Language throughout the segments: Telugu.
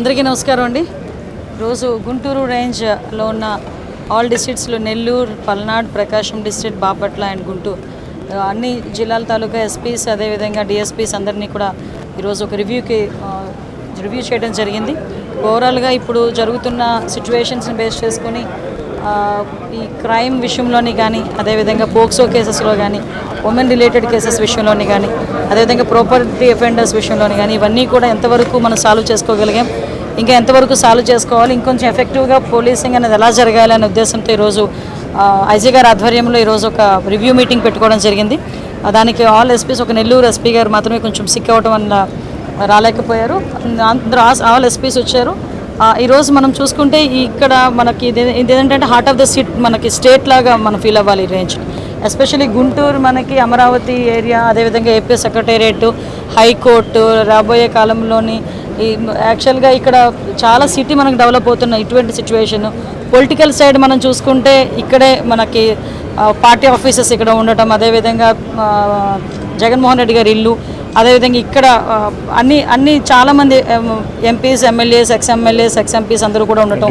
అందరికీ నమస్కారం అండి. రోజు గుంటూరు రేంజ్లో ఉన్న ఆల్ డిస్ట్రిక్ట్స్లో నెల్లూరు పల్నాడు ప్రకాశం డిస్ట్రిక్ట్ బాపట్ల అండ్ గుంటూరు. అన్ని జిల్లాల తాలూకా ఎస్పీస్ అదేవిధంగా డిఎస్పీస్ అందరినీ కూడా ఈరోజు ఒక రివ్యూకి రివ్యూ చేయడం జరిగింది. ఓవరాల్గా ఇప్పుడు జరుగుతున్న సిచ్యువేషన్స్ని బేస్ చేసుకొని ఈ క్రైమ్ విషయంలోని కానీ అదేవిధంగా పోక్సో కేసెస్లో కానీ ఉమెన్ రిలేటెడ్ కేసెస్ విషయంలోని కానీ అదేవిధంగా ప్రాపర్టీ అఫెండర్స్ విషయంలోని కానీ ఇవన్నీ కూడా ఎంతవరకు మనం సాల్వ్ చేసుకోగలిగాం? ఇంకా ఎంతవరకు సాల్వ్ చేసుకోవాలి? ఇంకొంచెం ఎఫెక్టివ్గా పోలీసింగ్ అనేది ఎలా జరగాలి అనే ఉద్దేశంతో ఈరోజు ఐజీ గారి ఆధ్వర్యంలో ఈరోజు ఒక రివ్యూ మీటింగ్ పెట్టుకోవడం జరిగింది. దానికి ఆల్ ఎస్పీస్ ఒక నెల్లూరు ఎస్పీ గారు మాత్రమే కొంచెం సిక్ అవ్వడం వల్ల రాలేకపోయారు. అందరూ ఆల్ ఎస్పీస్ వచ్చారు. ఈరోజు మనం చూసుకుంటే ఇక్కడ మనకి ఇది ఇది ఏంటంటే హార్ట్ ఆఫ్ ద సిట్ మనకి స్టేట్ లాగా మనం ఫీల్ అవ్వాలి ఈ రేంజ్ ఎస్పెషల్లీ గుంటూరు మనకి అమరావతి ఏరియా అదేవిధంగా ఏపీ సెక్రటేరియట్ హైకోర్టు రాబోయే కాలంలోని ఈ యాక్చువల్గా ఇక్కడ చాలా సిటీ మనకు డెవలప్ అవుతున్న ఇటువంటి సిచ్యువేషన్. పొలిటికల్ సైడ్ మనం చూసుకుంటే ఇక్కడే మనకి పార్టీ ఆఫీసెస్ ఇక్కడ ఉండటం అదేవిధంగా జగన్మోహన్ రెడ్డి గారి ఇల్లు అదేవిధంగా ఇక్కడ అన్ని అన్ని చాలామంది MPs MLAs ex MLAs ex MPs అందరూ కూడా ఉండటం.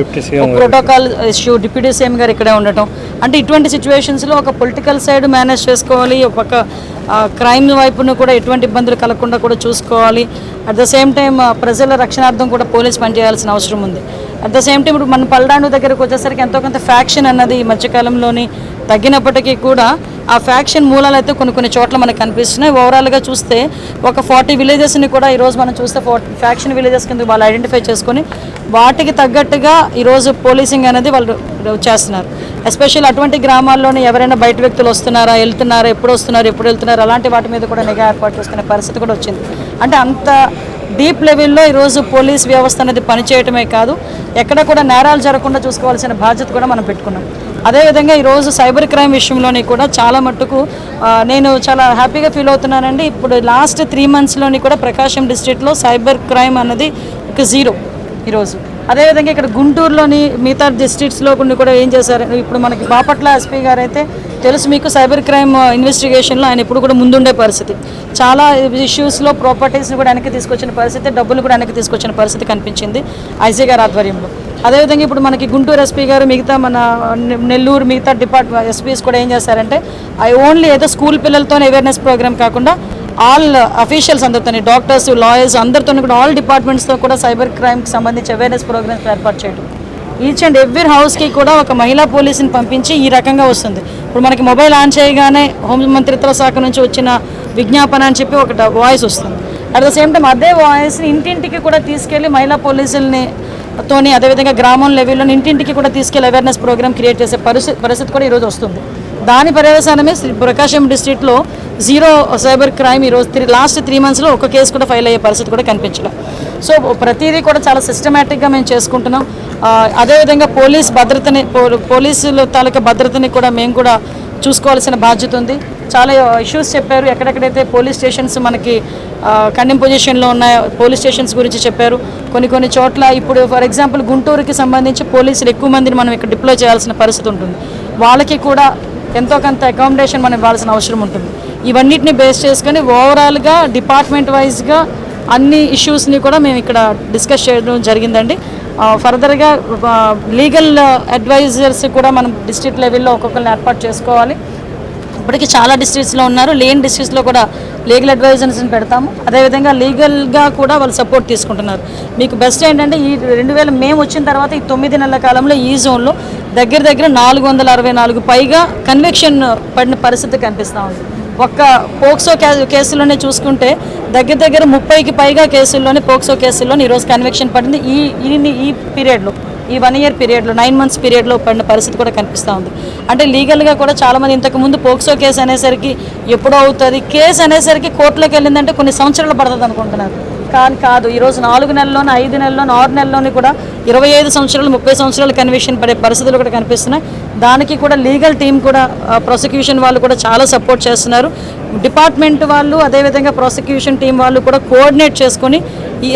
ప్రోటోకాల్ ఇష్యూ డిప్యూటీ సీఎం గారు ఇక్కడే ఉండటం. అంటే ఇటువంటి సిచ్యువేషన్స్లో ఒక పొలిటికల్ సైడ్ మేనేజ్ చేసుకోవాలి ఒక క్రైమ్ వైపును కూడా ఎటువంటి ఇబ్బందులు కలగకుండా కూడా చూసుకోవాలి. అట్ ద సేమ్ టైం ప్రజల రక్షణార్థం కూడా పోలీస్ పనిచేయాల్సిన అవసరం ఉంది. అట్ ద సేమ్ టైం ఇప్పుడు మన పల్నాడు దగ్గరకు వచ్చేసరికి ఎంతో కొంత ఫ్యాక్షన్ అన్నది ఈ మధ్యకాలంలోని తగ్గినప్పటికీ కూడా ఆ ఫ్యాక్షన్ మూలాలు అయితే కొన్ని కొన్ని చోట్ల మనకు కనిపిస్తున్నాయి. ఓవరాల్గా చూస్తే ఒక ఫార్టీ విలేజెస్ని కూడా ఈరోజు మనం చూస్తే ఫ్యాక్షన్ విలేజెస్ కింద వాళ్ళు ఐడెంటిఫై చేసుకొని వాటికి తగ్గట్టుగా ఈరోజు పోలీసింగ్ అనేది వాళ్ళు చేస్తున్నారు. ఎస్పెషల్ అటువంటి గ్రామాల్లోనే ఎవరైనా బయట వ్యక్తులు వస్తున్నారా వెళ్తున్నారా ఎప్పుడు వస్తున్నారు ఎప్పుడు వెళ్తున్నారు అలాంటి వాటి మీద కూడా నిఘా ఏర్పాటు చేసుకునే పరిస్థితి కూడా వచ్చింది. అంటే అంత డీప్ లెవెల్లో ఈరోజు పోలీస్ వ్యవస్థ అనేది పనిచేయటమే కాదు ఎక్కడ కూడా నేరాలు జరగకుండా చూసుకోవాల్సిన బాధ్యత కూడా మనం పెట్టుకున్నాం. అదేవిధంగా ఈరోజు సైబర్ క్రైమ్ విషయంలోని కూడా చాలా మట్టుకు నేను చాలా హ్యాపీగా ఫీల్ అవుతున్నానండి. ఇప్పుడు లాస్ట్ త్రీ మంత్స్లోని కూడా ప్రకాశం డిస్ట్రిక్ట్లో సైబర్ క్రైమ్ అన్నది ఒక జీరో ఈరోజు అదేవిధంగా ఇక్కడ గుంటూరులోని మిగతా డిస్ట్రిక్ట్స్లో కొన్ని కూడా ఏం చేశారు? ఇప్పుడు మనకి బాపట్ల ఎస్పీ గారు అయితే తెలుసు మీకు సైబర్ క్రైమ్ ఇన్వెస్టిగేషన్లో ఆయన ఇప్పుడు కూడా ముందుండే పరిస్థితి. చాలా ఇష్యూస్లో ప్రాపర్టీస్ని కూడా వెనక్కి తీసుకొచ్చిన పరిస్థితి డబ్బులు కూడా వెనక్కి తీసుకొచ్చిన పరిస్థితి కనిపించింది ఐజీ గారి ఆధ్వర్యంలో. అదేవిధంగా ఇప్పుడు మనకి గుంటూరు ఎస్పీ గారు మిగతా మన నెల్లూరు మిగతా డిపార్ట్మెంట్ ఎస్పీస్ కూడా ఏం చేశారంటే ఐ ఓన్లీ ఏదో స్కూల్ పిల్లలతో అవేర్నెస్ ప్రోగ్రామ్ కాకుండా ఆల్ అఫీషియల్స్ అందరితో డాక్టర్స్ లాయర్స్ అందరితో కూడా ఆల్ డిపార్ట్మెంట్స్తో కూడా సైబర్ క్రైమ్కి సంబంధించి అవేర్నెస్ ప్రోగ్రామ్స్ ఏర్పాటు చేయడం ఈచ్ అండ్ ఎవ్రీ హౌస్కి కూడా ఒక మహిళా పోలీసుని పంపించి ఈ రకంగా వస్తుంది. ఇప్పుడు మనకి మొబైల్ ఆన్ చేయగానే హోం మంత్రిత్వ శాఖ నుంచి వచ్చిన విజ్ఞాపన అని చెప్పి ఒక వాయిస్ వస్తుంది. అట్ ద సేమ్ టైం అదే వాయిస్ని ఇంటింటికి కూడా తీసుకెళ్ళి మహిళా పోలీసుల్ని తోని అదేవిధంగా గ్రామం లెవెల్లో ఇంటింటికి కూడా తీసుకెళ్ళి అవేర్నెస్ ప్రోగ్రామ్ క్రియేట్ చేసే పరిస్థితి పరిస్థితి కూడా ఈరోజు వస్తుంది. దాని పర్యవసానమే శ్రీ ప్రకాశం డిస్ట్రిక్ట్లో జీరో సైబర్ క్రైమ్ ఈరోజు త్రీ లాస్ట్ త్రీ మంత్స్లో ఒక కేసు కూడా ఫైల్ అయ్యే పరిస్థితి కూడా కనిపించడం సో ప్రతిదీ కూడా చాలా సిస్టమేటిక్గా మేము చేసుకుంటున్నాం. అదేవిధంగా పోలీస్ భద్రతని పో- పోలీసుల తాలూకా భద్రతని కూడా మేము కూడా చూసుకోవాల్సిన బాధ్యత ఉంది. చాలా ఇష్యూస్ చెప్పారు. ఎక్కడెక్కడైతే పోలీస్ స్టేషన్స్ మనకి కండెమ్ పొజిషన్లో ఉన్నాయో పోలీస్ స్టేషన్స్ గురించి చెప్పారు. కొన్ని కొన్ని చోట్ల ఇప్పుడు ఫర్ ఎగ్జాంపుల్ గుంటూరుకి సంబంధించి పోలీసులు ఎక్కువ మందిని మనం ఇక్కడ డిప్లాయ్ చేయాల్సిన పరిస్థితి ఉంటుంది. వాళ్ళకి కూడా ఎంతో కొంత అకామిడేషన్ మనం ఇవ్వాల్సిన అవసరం ఉంటుంది. ఇవన్నిటిని బేస్ చేసుకొని ఓవరాల్గా డిపార్ట్మెంట్ వైజ్గా అన్ని ఇష్యూస్ని కూడా మేము ఇక్కడ డిస్కస్ చేయడం జరిగిందండి. ఫర్దర్గా లీగల్ అడ్వైజర్స్ కూడా మనం డిస్ట్రిక్ట్ లెవెల్లో ఒక్కొక్కరిని ఏర్పాటు చేసుకోవాలి. ఇప్పటికీ చాలా డిస్ట్రిక్ట్స్లో ఉన్నారు. లేని డిస్ట్రిక్ట్స్లో కూడా లీగల్ అడ్వైజర్స్ని పెడతాము. అదేవిధంగా లీగల్గా కూడా వాళ్ళు సపోర్ట్ తీసుకుంటున్నారు. మీకు బెస్ట్ ఏంటంటే ఈ రెండు వేల మేము వచ్చిన తర్వాత ఈ తొమ్మిది నెలల కాలంలో ఈ జోన్లో దగ్గర దగ్గర నాలుగు వందల అరవై నాలుగు పైగా కన్విక్షన్ పడిన పరిస్థితి కనిపిస్తూ ఉంది. ఒక్క పోక్సో కేసులోనే చూసుకుంటే దగ్గర దగ్గర ముప్పైకి పైగా కేసుల్లోనే పోక్సో కేసుల్లోనే ఈరోజు కన్విక్షన్ పడింది. ఈ ఈ పీరియడ్లో ఈ వన్ ఇయర్ పీరియడ్లో నైన్ మంత్స్ పీరియడ్లో పడిన పరిస్థితి కూడా కనిపిస్తూ ఉంది. అంటే లీగల్గా కూడా చాలామంది ఇంతకుముందు పోక్సో కేసు అనేసరికి ఎప్పుడో అవుతుంది. కేసు అనేసరికి కోర్టులోకి వెళ్ళిందంటే కొన్ని సంవత్సరాలు పడుతుంది అనుకుంటున్నారు. కానీ కాదు. ఈరోజు నాలుగు నెలల్లోనే ఐదు నెలల్లోనే ఆరు నెలల్లోనే కూడా ఇరవై ఐదు సంవత్సరాలు ముప్పై సంవత్సరాలు కన్విక్షన్ పడే పరిస్థితులు కూడా కనిపిస్తున్నాయి. దానికి కూడా లీగల్ టీం కూడా ప్రాసిక్యూషన్ వాళ్ళు కూడా చాలా సపోర్ట్ చేస్తున్నారు. డిపార్ట్మెంట్ వాళ్ళు అదేవిధంగా ప్రాసిక్యూషన్ టీం వాళ్ళు కూడా కోఆర్డినేట్ చేసుకొని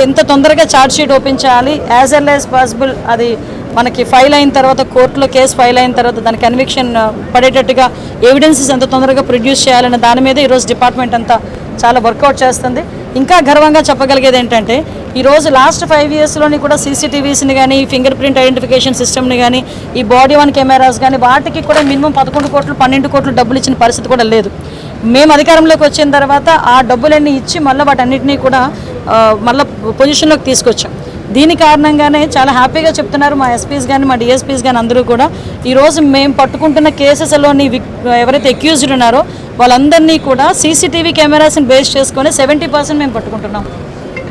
ఎంత తొందరగా ఛార్జ్షీట్ ఓపెన్ చేయాలి. యాజ్ ఎల్ యాజ్ పాసిబుల్ అది మనకి ఫైల్ అయిన తర్వాత కోర్టులో కేసు ఫైల్ అయిన తర్వాత దాని కన్విక్షన్ పడేటట్టుగా ఎవిడెన్సెస్ ఎంత తొందరగా ప్రొడ్యూస్ చేయాలనే దాని మీద ఈరోజు డిపార్ట్మెంట్ అంతా చాలా వర్కౌట్ చేస్తుంది. ఇంకా గర్వంగా చెప్పగలిగేది ఏంటంటే ఈరోజు లాస్ట్ ఫైవ్ ఇయర్స్లోని కూడా సీసీటీవీస్ని కానీ ఫింగర్ ప్రింట్ ఐడెంటిఫికేషన్ సిస్టమ్ని కానీ ఈ బాడీ వన్ కెమెరాస్ కానీ వాటికి కూడా మినిమం పదకొండు కోట్లు పన్నెండు కోట్లు డబ్బులు ఇచ్చిన పరిస్థితి కూడా లేదు. మేము అధికారంలోకి వచ్చిన తర్వాత ఆ డబ్బులన్నీ ఇచ్చి మళ్ళీ వాటన్నిటినీ కూడా మళ్ళీ పొజిషన్లోకి తీసుకొచ్చాం. దీని కారణంగానే చాలా హ్యాపీగా చెప్తున్నారు మా ఎస్పీస్ కానీ మా డిఎస్పీస్ కానీ అందరూ కూడా. ఈరోజు మేము పట్టుకుంటున్న కేసెస్లోని ఎవరైతే అక్యూజ్డ్ ఉన్నారో వాళ్ళందరినీ కూడా సీసీటీవీ కెమెరాస్ని బేస్ చేసుకొని సెవెంటీ పర్సెంట్ మేము పట్టుకుంటున్నాం.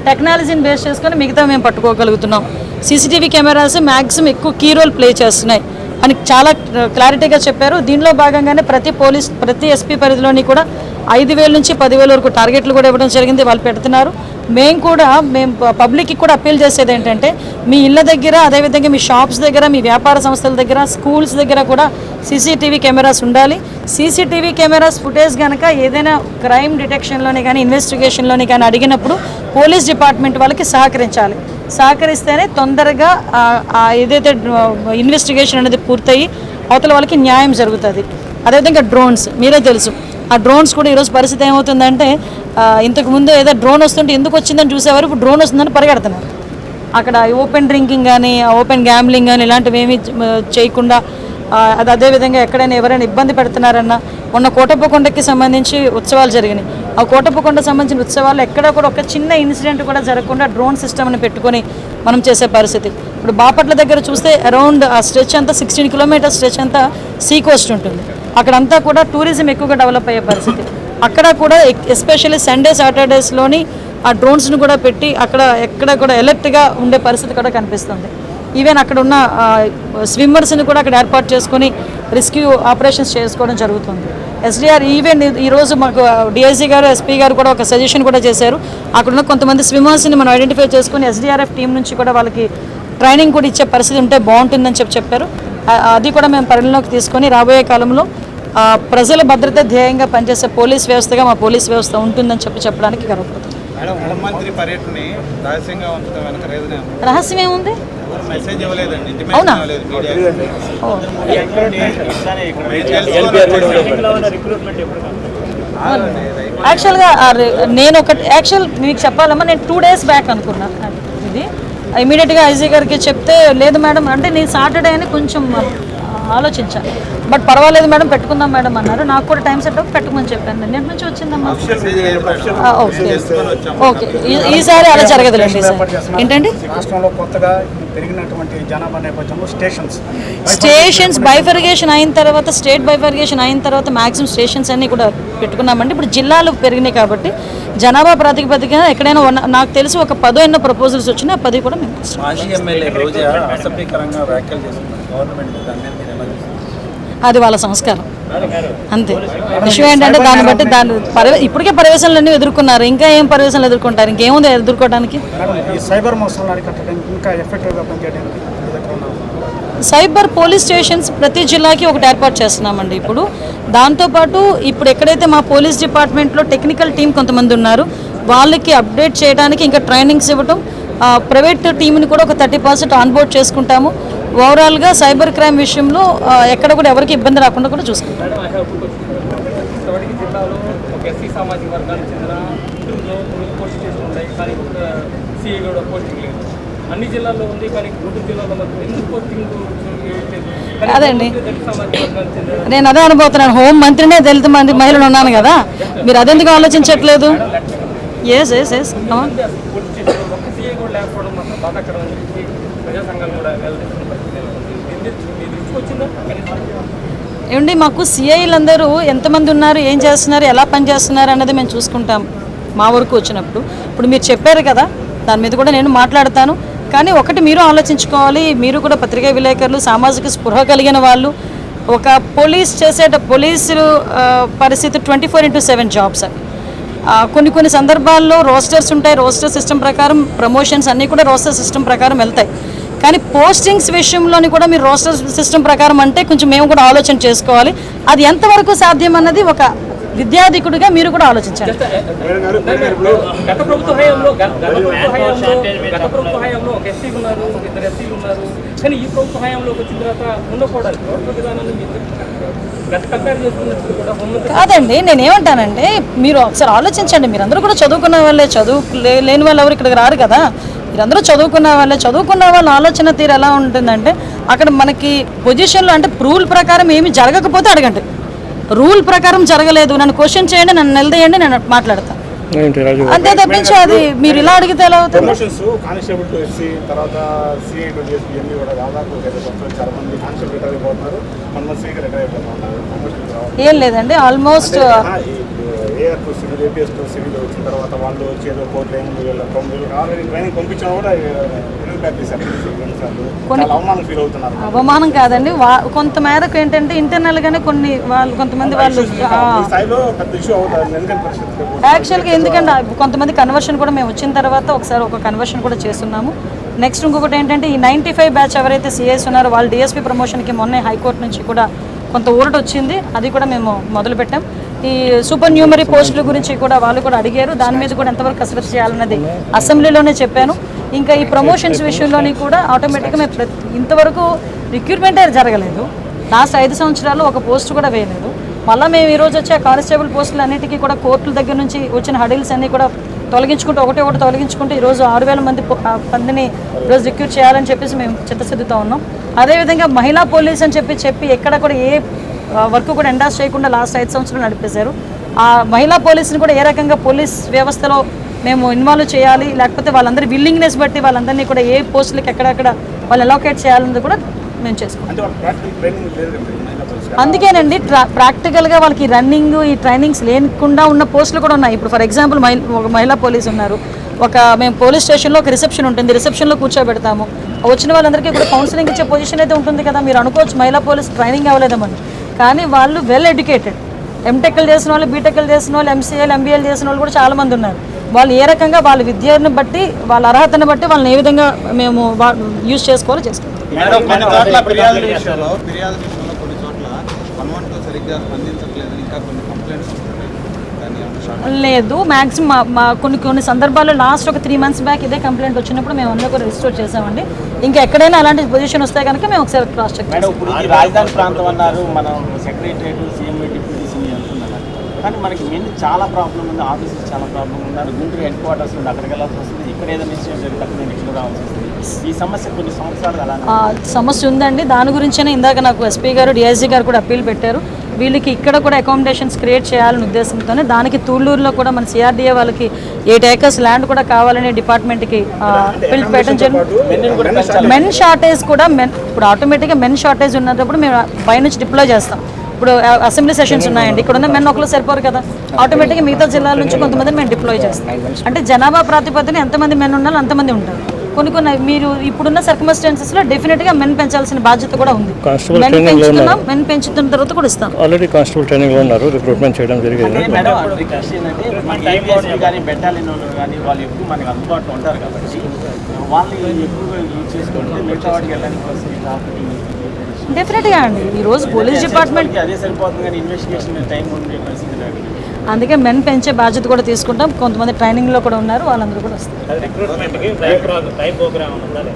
టెక్నాలజీని బేస్ చేసుకొని మిగతా మేము పట్టుకోగలుగుతున్నాం. సీసీటీవీ కెమెరాస్ మ్యాక్సిమం ఎక్కువ కీ రోల్ ప్లే చేస్తున్నాయి. అని చాలా క్లారిటీగా చెప్పారు. దీనిలో భాగంగానే ప్రతి పోలీస్ ప్రతి ఎస్పీ పరిధిలోని కూడా ఐదు వేల నుంచి పదివేల వరకు టార్గెట్లు కూడా ఇవ్వడం జరిగింది. వాళ్ళు పెడుతున్నారు. మేము కూడా మేము పబ్లిక్కి కూడా అప్పీల్ చేసేది ఏంటంటే మీ ఇళ్ళ దగ్గర అదేవిధంగా మీ షాప్స్ దగ్గర మీ వ్యాపార సంస్థల దగ్గర స్కూల్స్ దగ్గర కూడా సీసీటీవీ కెమెరాస్ ఉండాలి. సీసీటీవీ కెమెరాస్ ఫుటేజ్ కనుక ఏదైనా క్రైమ్ డిటెక్షన్లోనే కానీ ఇన్వెస్టిగేషన్లోనే కానీ అడిగినప్పుడు పోలీస్ డిపార్ట్మెంట్ వాళ్ళకి సహకరించాలి. సహకరిస్తేనే తొందరగా ఏదైతే ఇన్వెస్టిగేషన్ అనేది పూర్తయి అవతల వాళ్ళకి న్యాయం జరుగుతుంది. అదేవిధంగా డ్రోన్స్ మీరే తెలుసు. ఆ డ్రోన్స్ కూడా ఈరోజు పరిస్థితి ఏమవుతుందంటే ఇంతకు ముందు ఏదో డ్రోన్ వస్తుంటే ఎందుకు వచ్చిందని చూసేవారు ఇప్పుడు డ్రోన్ వస్తుందని పరిగెడుతున్నారు. అక్కడ ఓపెన్ డ్రింకింగ్ కానీ ఓపెన్ గ్యాంబ్లింగ్ కానీ ఇలాంటివి ఏమీ చేయకుండా అది అదేవిధంగా ఎక్కడైనా ఎవరైనా ఇబ్బంది పెడుతున్నారన్న మొన్న కోటప్పకొండకి సంబంధించి ఉత్సవాలు జరిగినాయి. ఆ కోటప్పకొండ సంబంధించిన ఉత్సవాలు ఎక్కడ కూడా ఒక చిన్న ఇన్సిడెంట్ కూడా జరగకుండా డ్రోన్ సిస్టమ్ని పెట్టుకొని మనం చేసే పరిస్థితి. ఇప్పుడు బాపట్ల దగ్గర చూస్తే అరౌండ్ ఆ స్ట్రెచ్ అంతా సిక్స్టీన్ కిలోమీటర్ స్ట్రెచ్ అంతా సీ కోస్ట్ ఉంటుంది. అక్కడంతా కూడా టూరిజం ఎక్కువగా డెవలప్ అయ్యే పరిస్థితి. అక్కడ కూడా ఎస్పెషల్లీ సండే సాటర్డేస్లోని ఆ డ్రోన్స్ను కూడా పెట్టి అక్కడ ఎక్కడ కూడా ఎలర్ట్గా ఉండే పరిస్థితి కూడా కనిపిస్తుంది. ఈవెన్ అక్కడ ఉన్న స్విమ్మర్స్ని కూడా అక్కడ ఏర్పాటు చేసుకొని రెస్క్యూ ఆపరేషన్స్ చేసుకోవడం జరుగుతుంది. ఎస్డిఆర్ ఈవెన్ ఈరోజు మాకు డిఐసీ గారు ఎస్పీ గారు కూడా ఒక సజెషన్ కూడా చేశారు. అక్కడ ఉన్న కొంతమంది స్విమ్మర్స్ని మనం ఐడెంటిఫై చేసుకొని ఎస్డిఆర్ఎఫ్ టీం నుంచి కూడా వాళ్ళకి ట్రైనింగ్ కూడా ఇచ్చే పరిస్థితి ఉంటే బాగుంటుందని చెప్పి చెప్పారు. అది కూడా మేము పరిగణలోకి తీసుకొని రాబోయే కాలంలో ప్రజల భద్రత ధ్యేయంగా పనిచేసే పోలీస్ వ్యవస్థగా మా పోలీస్ వ్యవస్థ ఉంటుందని చెప్పి చెప్పడానికి గర్వపడుతుంది రహస్యం ఏముంది? అవునా? యాక్చువల్గా నేను ఒక యాక్చువల్ మీకు చెప్పాలమ్మా నేను టూ డేస్ బ్యాక్ అనుకున్నా. ఇది. ఇమీడియట్గా ఐజీ గారికి చెప్తే లేదు మేడం అంటే నేను సాటర్డే అని కొంచెం ఆలోచించాను బట్ పర్వాలేదు మేడం పెట్టుకుందాం మేడం అన్నారు. నాకు కూడా టైం సెట్ అప్ పెట్టుకోమని చెప్పాను. నిన్నటి నుంచి వచ్చిందమ్మా. ఆ, ఓకే. ఓకే. ఈసారి అలా జరగదులేండి ఏంటండి? రాష్ట్రంలో కొత్తగా పెరిగినటువంటి జనాభా నేపథ్యంలో స్టేషన్స్. స్టేషన్స్ బైఫర్గేషన్ అయిన తర్వాత స్టేట్ బైఫర్గేషన్ అయిన తర్వాత మాక్సిమం స్టేషన్స్ అన్నీ కూడా పెట్టుకున్నామండి. ఇప్పుడు జిల్లాలు పెరిగినాయి కాబట్టి జనాభా ప్రాతిపదికన ఎక్కడైనా ఉన్న- నాకు తెలిసి ఒక పదో ఎన్నో ప్రపోజల్స్ వచ్చినాయి. ఆ పది కూడా మేము అది వాళ్ళ సంస్కారం. అంతే. విషయం ఏంటంటే దాన్ని బట్టి దాని పర్య ఇప్పటికే పర్యవేశనలన్నీ ఎదుర్కొన్నారు. ఇంకా ఏం పర్యవేశనలు ఎదుర్కొంటారు? ఇంకేముంది ఎదుర్కోవడానికి సైబర్ సైబర్ పోలీస్ స్టేషన్స్ ప్రతి జిల్లాకి ఒకటి ఏర్పాటు చేస్తున్నామండి ఇప్పుడు. దాంతోపాటు ఇప్పుడు ఎక్కడైతే మా పోలీస్ డిపార్ట్మెంట్లో టెక్నికల్ టీం కొంతమంది ఉన్నారు వాళ్ళకి అప్డేట్ చేయడానికి ఇంకా ట్రైనింగ్స్ ఇవ్వటం ఆ, ప్రైవేట్ టీంని కూడా ఒక థర్టీ పర్సెంట్ ఆన్బోర్డ్ చేసుకుంటాము. ఓవరాల్గా సైబర్ క్రైమ్ విషయంలో ఎక్కడ కూడా ఎవరికి ఇబ్బంది రాకుండా కూడా చూసుకుంటాం అన్ని జిల్లాల్లో ఉంది కానీ గుంటూరు జిల్లాలో ఎందుకు పోస్టింగ్ అదండి. నేను అదే అనుభవుతున్నాను. హోం మంత్రినే దళిత మంది మహిళలు ఉన్నాను కదా. మీరు అదెందుకు ఆలోచించట్లేదు? ఎస్ ఎస్ ఎస్ పోలీస్ స్టేషన్లో ఒక్క సిఐ కూడా లేకపోవడం మాత్రం బాధాకరం అని చెప్పి ప్రజా సంఘాలు కూడా వెళ్తున్న పరిస్థితి ఎందుకు మీ దృష్టికి వచ్చిందా కనీసం ఏమండి మాకు సిఐలు అందరూ ఎంతమంది ఉన్నారు ఏం చేస్తున్నారు ఎలా పని చేస్తున్నారు అన్నది మేము చూసుకుంటాం మా వరకు వచ్చినప్పుడు. ఇప్పుడు మీరు చెప్పారు కదా దాని మీద కూడా నేను మాట్లాడతాను. కానీ ఒకటి మీరు ఆలోచించుకోవాలి మీరు కూడా పత్రికా విలేకరులు సామాజిక స్పృహ కలిగిన వాళ్ళు. ఒక పోలీస్ చేసేట పోలీసులు పరిస్థితి twenty four into seven jobs అవి. కొన్ని కొన్ని సందర్భాల్లో రోస్టర్స్ ఉంటాయి రోస్టర్ సిస్టమ్ ప్రకారం ప్రమోషన్స్ అన్నీ కూడా రోస్టర్ సిస్టమ్ ప్రకారం వెళ్తాయి. కానీ పోస్టింగ్స్ విషయంలోని కూడా మీరు రోస్టర్ సిస్టమ్ ప్రకారం అంటే కొంచెం మేము కూడా ఆలోచన చేసుకోవాలి. అది ఎంతవరకు సాధ్యం అన్నది ఒక విద్యాధికుడిగా మీరు కూడా ఆలోచించండి గత ప్రభుత్వ హయాంలో గ- గత ప్రభుత్వ హయాంలో గత ప్రభుత్వ హయాంలో ఒక ఎస్సీ ఉన్నారు ఇద్దరు ఎస్సీలు ఉన్నారు. కానీ ఈ ప్రభుత్వ హయాంలోకి వచ్చిన తర్వాత ఉండకూడదు. ప్రభుత్వ విధానాన్ని మీరు గత కంపేర్ చేసుకున్నప్పుడు కూడా హోంమంత్రి కాదండి నేను ఏమంటానంటే మీరు ఒకసారి ఆలోచించండి. మీరందరూ కూడా చదువుకున్న వాళ్ళే చదువు లేని వాళ్ళు ఎవరు ఇక్కడికి రారు కదా. మీరందరూ చదువుకున్న వాళ్ళే. చదువుకున్న వాళ్ళ ఆలోచన తీరు ఎలా ఉంటుందంటే అక్కడ మనకి పొజిషన్లో అంటే రూల్ ప్రకారం ఏమి జరగకపోతే అడగండి. రూల్ ప్రకారం జరగలేదు. నన్ను క్వశ్చన్ చేయండి నన్ను నిలదీయండి నేను మాట్లాడతాను అంతే తప్పించి అది మీరు ఇలా అడిగితే ఎలా అవుతుంది? ఏం లేదండి. Almost AR to civil APS to civil వచ్చిన తర్వాత వాళ్ళు వచ్చి ఏదో కోర్టు ఏమి వీళ్ళకి ఆల్రెడీ ట్రైనింగ్ పంపించినా కూడా అవమానం కాదండి. కొంత మేరకు ఏంటంటే ఇంటర్నల్ గానే కొన్ని వాళ్ళు కొంతమంది వాళ్ళు యాక్చువల్గా ఎందుకంటే కొంతమంది కన్వర్షన్ కూడా మేము వచ్చిన తర్వాత ఒకసారి ఒక కన్వర్షన్ కూడా చేస్తున్నాము. నెక్స్ట్ ఇంకొకటి ఏంటంటే ఈ నైంటీ ఫైవ్ బ్యాచ్ ఎవరైతే సిఎస్ ఉన్నారో వాళ్ళు డిఎస్పీ ప్రమోషన్కి మొన్నే హైకోర్టు నుంచి కూడా కొంత ఊరట వచ్చింది అది కూడా మేము మొదలుపెట్టాం ఈ సూపర్ న్యూమరీ పోస్టుల గురించి కూడా వాళ్ళు కూడా అడిగారు. దాని మీద కూడా ఎంతవరకు కసరత్తు చేయాలన్నది అసెంబ్లీలోనే చెప్పాను. ఇంకా ఈ ప్రమోషన్స్ విషయంలోని కూడా ఆటోమేటిక్గా మేము ప్రతి ఇంతవరకు రిక్రూట్మెంట్ జరగలేదు. లాస్ట్ ఐదు సంవత్సరాలు ఒక పోస్ట్ కూడా వేయలేదు. మళ్ళీ మేము ఈరోజు వచ్చే కానిస్టేబుల్ పోస్టులు అన్నిటికీ కూడా కోర్టుల దగ్గర నుంచి వచ్చిన హడిల్స్ అన్నీ కూడా తొలగించుకుంటూ ఒకటి ఒకటి తొలగించుకుంటూ ఈరోజు ఆరు వేల మంది మందిని ఈరోజు రిక్రూట్ చేయాలని చెప్పేసి మేము చిత్తశుద్ధితో ఉన్నాం. అదేవిధంగా మహిళా పోలీస్ అని చెప్పి చెప్పి ఎక్కడ కూడా ఏ వర్క్ కూడా ఎండాస్ చేయకుండా లాస్ట్ ఐదు సంవత్సరాలు నడిపేశారు. ఆ మహిళా పోలీసుని కూడా ఏ రకంగా పోలీస్ వ్యవస్థలో మేము ఇన్వాల్వ్ చేయాలి లేకపోతే వాళ్ళందరి విల్లింగ్నెస్ బట్టి వాళ్ళందరినీ కూడా ఏ పోస్టులకి ఎక్కడెక్కడ వాళ్ళు అలోకేట్ చేయాలన్నది కూడా మేము చేసుకుంటాం. అందుకేనండి ప్రాక్టికల్గా వాళ్ళకి రన్నింగ్ ఈ ట్రైనింగ్స్ లేకుండా ఉన్న పోస్టులు కూడా ఉన్నాయి. ఇప్పుడు ఫర్ ఎగ్జాంపుల్ ఒక మహిళా పోలీస్ ఉన్నారు. ఒక మేము పోలీస్ స్టేషన్లో ఒక రిసెప్షన్ ఉంటుంది. రిసెప్షన్లో కూర్చోబెడతాము. వచ్చిన వాళ్ళందరికీ కూడా కౌన్సిలింగ్ ఇచ్చే పొజిషన్ అయితే ఉంటుంది కదా. మీరు అనుకోవచ్చు మహిళా పోలీస్ ట్రైనింగ్ అవ్వలేదమని. కానీ వాళ్ళు వెల్ ఎడ్యుకేటెడ్ ఎంటెక్లు చేసిన వాళ్ళు బీటెక్లు చేసిన వాళ్ళు ఎంసీఏలు ఎంబీఏలు చేసిన వాళ్ళు కూడా చాలా మంది ఉన్నారు. వాళ్ళు ఏ రకంగా వాళ్ళ విద్యను బట్టి వాళ్ళ అర్హతను బట్టి వాళ్ళని ఏ విధంగా మేము యూజ్ చేసుకోవాలో చేసుకుంటాం మేడం కొన్ని చోట్ల ఫిర్యాదుల విషయంలో ఫిర్యాదుల విషయంలో కొన్ని చోట్ల వన్ వన్ టూ సరిగ్గా స్పందించట్లేదు ఇంకా కొన్ని కంప్లైంట్స్ లేదు మ్యాక్సిమం మా మా కొన్ని కొన్ని సందర్భాల్లో లాస్ట్ ఒక త్రీ మంత్స్ బ్యాక్ ఇదే కంప్లైంట్ వచ్చినప్పుడు మేము అందరూ కూడా రిజిస్టర్ చేసామండి ఇంకా ఎక్కడైనా అలాంటి పొజిషన్ వస్తే కనుక మేము ఒకసారి క్రాస్ చెక్ మేడం ఇప్పుడు ఈ రాజధాని ప్రాంతం అన్నారు మనం సెక్రటరియట్ సీఎం డిప్యూటీ సీఎం అంటున్నారు. కానీ మనకి మెయిన్ చాలా ప్రాబ్లం ఉంది ఆఫీసెస్ చాలా ప్రాబ్లం ఉన్నారు గుంటూరు హెడ్ క్వార్టర్స్ నుండి అక్కడికి వెళ్ళాల్సి వస్తుంది. ఇక్కడ ఏదైనా ఇష్యూ జరిగితే అక్కడ ఇక్కడ రావాల్సి వస్తుంది? ఈ సమస్య కొన్ని సంవత్సరాలు అలా ఆ, సమస్య ఉందండి. దాని గురించేనే ఇందాక నాకు ఎస్పీ గారు డిఐజీ గారు కూడా అప్పీల్ పెట్టారు. వీళ్ళకి ఇక్కడ కూడా అకామిడేషన్స్ క్రియేట్ చేయాలనే ఉద్దేశంతోనే దానికి తూళ్ళూరులో కూడా మన సిఆర్డీఏ వాళ్ళకి ఎయిట్ ఏకర్స్ ల్యాండ్ కూడా కావాలని డిపార్ట్మెంట్కి పిల్ పెట్టడం జరిగింది. మెన్ షార్టేజ్ కూడా మెన్ ఇప్పుడు ఆటోమేటిక్గా మెన్ షార్టేజ్ ఉన్నప్పుడు మేము పైనుంచి డిప్లాయ్ చేస్తాం. ఇప్పుడు అసెంబ్లీ సెషన్స్ ఉన్నాయండి. ఇక్కడ ఉన్న మెన్ ఒకరు సరిపోరు కదా. ఆటోమేటిక్గా మిగతా జిల్లాల నుంచి కొంతమంది మేము డిప్లాయ్ చేస్తాం. అంటే జనాభా ప్రాతిపదికన ఎంతమంది మెన్ ఉన్నారో అంతమంది ఉంటారు. కొన్ని కొన్ని మీరు ఇప్పుడున్న సర్కమస్టాన్సెస్లో డెఫినెట్గా మెన్ పెంచాల్సిన బాధ్యత కూడా ఉంది. మెన్ పెంచుతున్నాం మెన్ పెంచుతున్న తర్వాత కూడా ఇస్తాం. ఆల్రెడీ కానిస్టేబుల్ ట్రైనింగ్లో ఉన్నారు రిక్రూట్మెంట్ చేయడం జరిగింది. అంటే మేడం ఇప్పుడు క్వశ్చన్ ఏంటంటే మన ఏపీఎస్పీ కానీ బెటాలియన్ వాళ్ళు కానీ వాళ్ళు ఎక్కువ మనకి అందుబాటులో ఉంటారు కాబట్టి వాళ్ళు ఎక్కువగా యూజ్ చేసుకుంటే మిగతా వాటికి వెళ్ళడానికి వస్తుంది డెఫినెట్గా అండి. ఈరోజు పోలీస్ డిపార్ట్మెంట్ అదే సరిపోతుంది కానీ ఇన్వెస్టిగేషన్ టైం ఉండే పరిస్థితి లేదు అందుకే మెన్ పెంచే బాధ్యత కూడా తీసుకుంటాం. కొంతమంది ట్రైనింగ్లో కూడా ఉన్నారు. వాళ్ళందరూ కూడా వస్తారు. టైం ప్రోగ్రామ్ టైం ప్రోగ్రామ్ ఉండాలి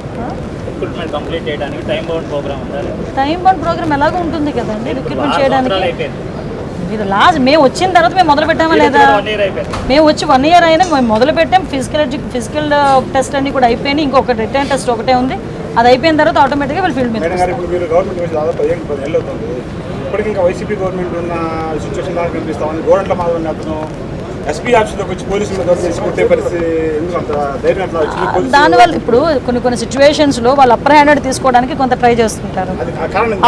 రిక్రూట్మెంట్ కంప్లీట్ చేయడానికి టైం బౌండ్ ప్రోగ్రామ్ ఉండాలి టైం బాండ్ ప్రోగ్రామ్ ఎలాగో ఉంటుంది కదండి. రిక్రూట్మెంట్ చేయడానికి. మీరు లాస్ట్ మేము వచ్చిన తర్వాత మేము మొదలు పెట్టామా లేదా? మేము వచ్చి వన్ ఇయర్ అయినా మేము మొదలు పెట్టాం. ఫిజికల్ ఫిజికల్ టెస్ట్ అన్ని కూడా అయిపోయినాయి. ఇంకొక రిటర్న్ టెస్ట్ ఒకటే ఉంది. అది అయిపోయిన తర్వాత ఆటోమేటిక్గా వాళ్ళు ఫీల్డ్ మీద ఇప్పటికి ఇంకా వైసీపీ గవర్నమెంట్ ఉన్న సిచ్యువేషన్ దాకా కనిపిస్తామని గోడంట్ల మాధవన్ అతను ఎస్పీ ఆఫీస్లోకి వచ్చి పోలీసులు కొట్టే పరిస్థితి ఎందుకు అంత ధైర్యం అట్లా వచ్చింది? దానివల్ల ఇప్పుడు కొన్ని కొన్ని సిచ్యువేషన్స్లో వాళ్ళు అప్పర్ హ్యాండ్ తీసుకోవడానికి కొంత ట్రై చేస్తుంటారు.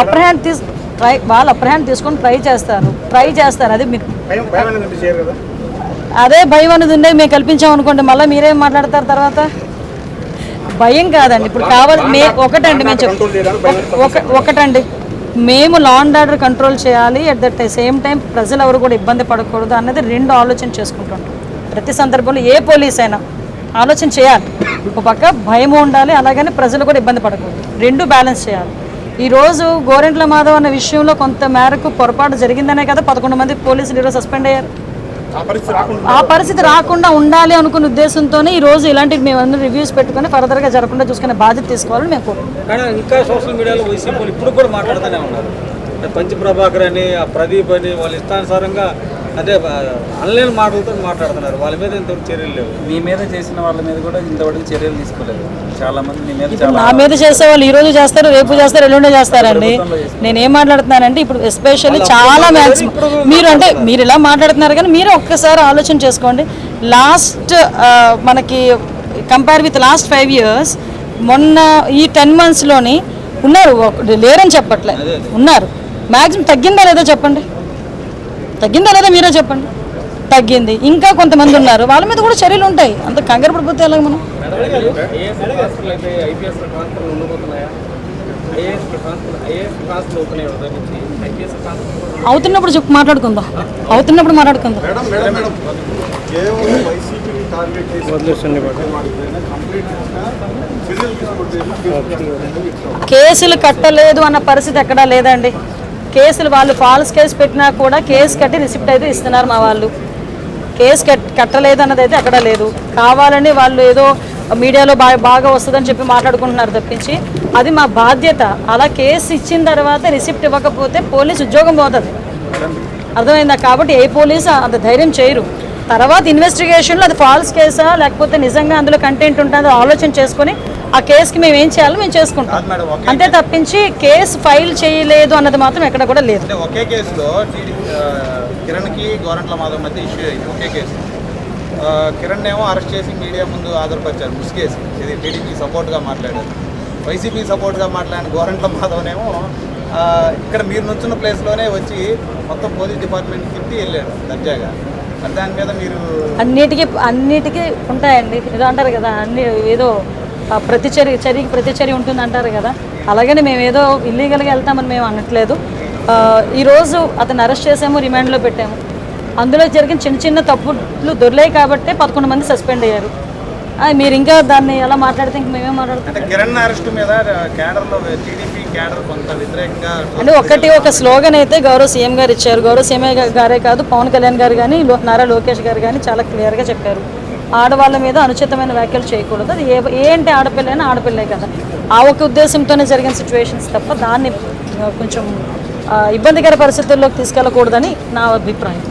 అప్పర్ హ్యాండ్ తీసు ట్రై వాళ్ళు అప్పర్ హ్యాండ్ తీసుకొని ట్రై చేస్తారు. ట్రై చేస్తారు. అది కదా? అదే భయం అనేది ఉండే మేము కల్పించాం అనుకోండి మళ్ళీ మీరేం మాట్లాడతారు తర్వాత? భయం కాదండి. ఇప్పుడు కావాలి మే ఒకటండి మేము చెప్ కంట్రోల్ చేయడానికి భయం ఒక ఒకటండి. మేము లా అండ్ ఆర్డర్ కంట్రోల్ చేయాలి. అట్ దట్ సేమ్ టైం ప్రజలు ఎవరు కూడా ఇబ్బంది పడకూడదు అన్నది రెండు ఆలోచన చేసుకుంటుంటాం. ప్రతి సందర్భంలో ఏ పోలీస్ అయినా ఆలోచన చేయాలి. ఒక పక్క భయం ఉండాలి అలాగని ప్రజలు కూడా ఇబ్బంది పడకూడదు. రెండు బ్యాలెన్స్ చేయాలి. ఈరోజు గోరెంట్ల మాధవ్ అన్న విషయంలో కొంత మేరకు పొరపాటు జరిగిందనే కదా పదకొండు మంది పోలీసులు ఈరోజు సస్పెండ్ అయ్యారు. ఆ పరిస్థితి రాకుండా ఉండాలి అనుకున్న ఉద్దేశంతోనే ఈ రోజు ఇలాంటివి మేము అందరూ రివ్యూస్ పెట్టుకొని ఫర్దర్గా జరగకుండా చూసుకునే బాధ్యత తీసుకోవాలని మేము కోరుకుంటున్నాం. ఇంకా సోషల్ మీడియాలో ఇప్పుడు కూడా మాట్లాడుతూనే ఉన్నారు. పంచ ప్రభాకర్ అని ఆ ప్రదీప్ అని వాళ్ళ ఇష్టానుసారంగా అదే ఆన్లైన్ మాటలతో మాట్లాడుతున్నారు. వాళ్ళ మీద ఇంతవరకు చర్యలు లేవు. మీ మీద చేసిన వాళ్ళ మీద కూడా ఇంతవరకు చర్యలు తీసుకోలేదు. చాలా మంది మీ మీద నా మీద చేసే వాళ్ళు ఈ రోజు చేస్తారు రేపు చేస్తారు ఎల్లుండే చేస్తారండి. నేను ఏం మాట్లాడుతున్నానంటే ఇప్పుడు ఎస్పెషల్లీ చాలా మ్యాక్సిమం మీరు అంటే మీరు ఇలా మాట్లాడుతున్నారు కానీ మీరు ఒక్కసారి ఆలోచన చేసుకోండి. లాస్ట్ మనకి compare with last five years మొన్న ఈ టెన్ మంత్స్లోని ఉన్నారు లేరని చెప్పట్లే. ఉన్నారు. మ్యాక్సిమం తగ్గిందా లేదా చెప్పండి? తగ్గిందా లేదా మీరే చెప్పండి. తగ్గింది. ఇంకా కొంతమంది ఉన్నారు. వాళ్ళ మీద కూడా చర్యలు ఉంటాయి. అంత కంగారు పడిపోతే ఎలాగ మనం? అవుతున్నప్పుడు చెప్పు మాట్లాడుకుందాం. అవుతున్నప్పుడు మాట్లాడుకుందాం. కేసులు కట్టలేదు అన్న పరిస్థితి ఎక్కడా లేదండి. కేసులు వాళ్ళు ఫాల్స్ కేసు పెట్టినా కూడా కేసు కట్టి రిసిప్ట్ అయితే ఇస్తున్నారు మా వాళ్ళు. కేసు కట్ కట్టలేదు అన్నది అయితే అక్కడ లేదు. కావాలని వాళ్ళు ఏదో మీడియాలో బాగా బాగా వస్తుందని చెప్పి మాట్లాడుకుంటున్నారు తప్పించి అది మా బాధ్యత. అలా కేసు ఇచ్చిన తర్వాత రిసిప్ట్ ఇవ్వకపోతే పోలీస్ ఉద్యోగం పోతుంది. అర్థమైందా? కాబట్టి ఏ పోలీసు అంత ధైర్యం చేయరు. తర్వాత ఇన్వెస్టిగేషన్లో అది ఫాల్స్ కేసా లేకపోతే నిజంగా అందులో కంటెంట్ ఉంటుందో ఆలోచన చేసుకొని ఆ కేసుకి మేము ఏం చేయాలో మేము చేసుకుంటాం. అంతే తప్పించి కేసు ఫైల్ చేయలేదు అన్నది మాత్రం ఎక్కడ కూడా లేదు. ఒకే కేసులో కిరణ్కి గోరంట్ల మాధవ్ మధ్య ఇష్యూ అయింది ఒకే కేసు కిరణ్ ఏమో అరెస్ట్ చేసి మీడియా ముందు ఆధారపరిచారు ముసుగేసి ఇది టీడీపీ సపోర్ట్గా మాట్లాడారు. వైసీపీ సపోర్ట్గా మాట్లాడిన గోరంట్ల మాధవ్నేమో ఇక్కడ మీరు నుంచున్న ప్లేస్లోనే వచ్చి మొత్తం పోలీస్ డిపార్ట్మెంట్ తిప్పి వెళ్ళాడు దర్జాగా. అన్నిటికీ అన్నిటికీ ఉంటాయండి. ఏదో అంటారు కదా అన్ని ఏదో ప్రతిచర్య చర్యకి ప్రతిచర్య ఉంటుంది అంటారు కదా. అలాగని మేము ఏదో ఇల్లీగల్గా వెళ్తామని మేము అనట్లేదు. ఈరోజు అతను అరెస్ట్ చేసాము రిమాండ్లో పెట్టాము. అందులో జరిగిన చిన్న చిన్న తప్పులు దొరికాయి కాబట్టే పదకొండు మంది సస్పెండ్ అయ్యారు. మీరు ఇంకా దాన్ని ఎలా మాట్లాడితే ఇంక మేమేం మాట్లాడతాం అంటే కిరణ్ అరెస్ట్ మీద క్యాడర్లో టీడీపీ క్యాడర్ కొంత వ్యతిరేకంగా అంటే ఒకటి ఒక స్లోగన్ అయితే గౌరవ సీఎం గారు ఇచ్చారు. గౌరవ సీఎం గారే కాదు పవన్ కళ్యాణ్ గారు కానీ నారా లోకేష్ గారు కానీ చాలా క్లియర్గా చెప్పారు. ఆడవాళ్ళ మీద అనుచితమైన వ్యాఖ్యలు చేయకూడదు. అది ఏ ఏంటి ఆడపిల్లైనా ఆడపిల్లే కదా. ఆ ఒక ఉద్దేశంతోనే జరిగిన సిచ్యువేషన్స్ తప్ప దాన్ని కొంచెం ఇబ్బందికర పరిస్థితుల్లోకి తీసుకెళ్ళకూడదని నా అభిప్రాయం.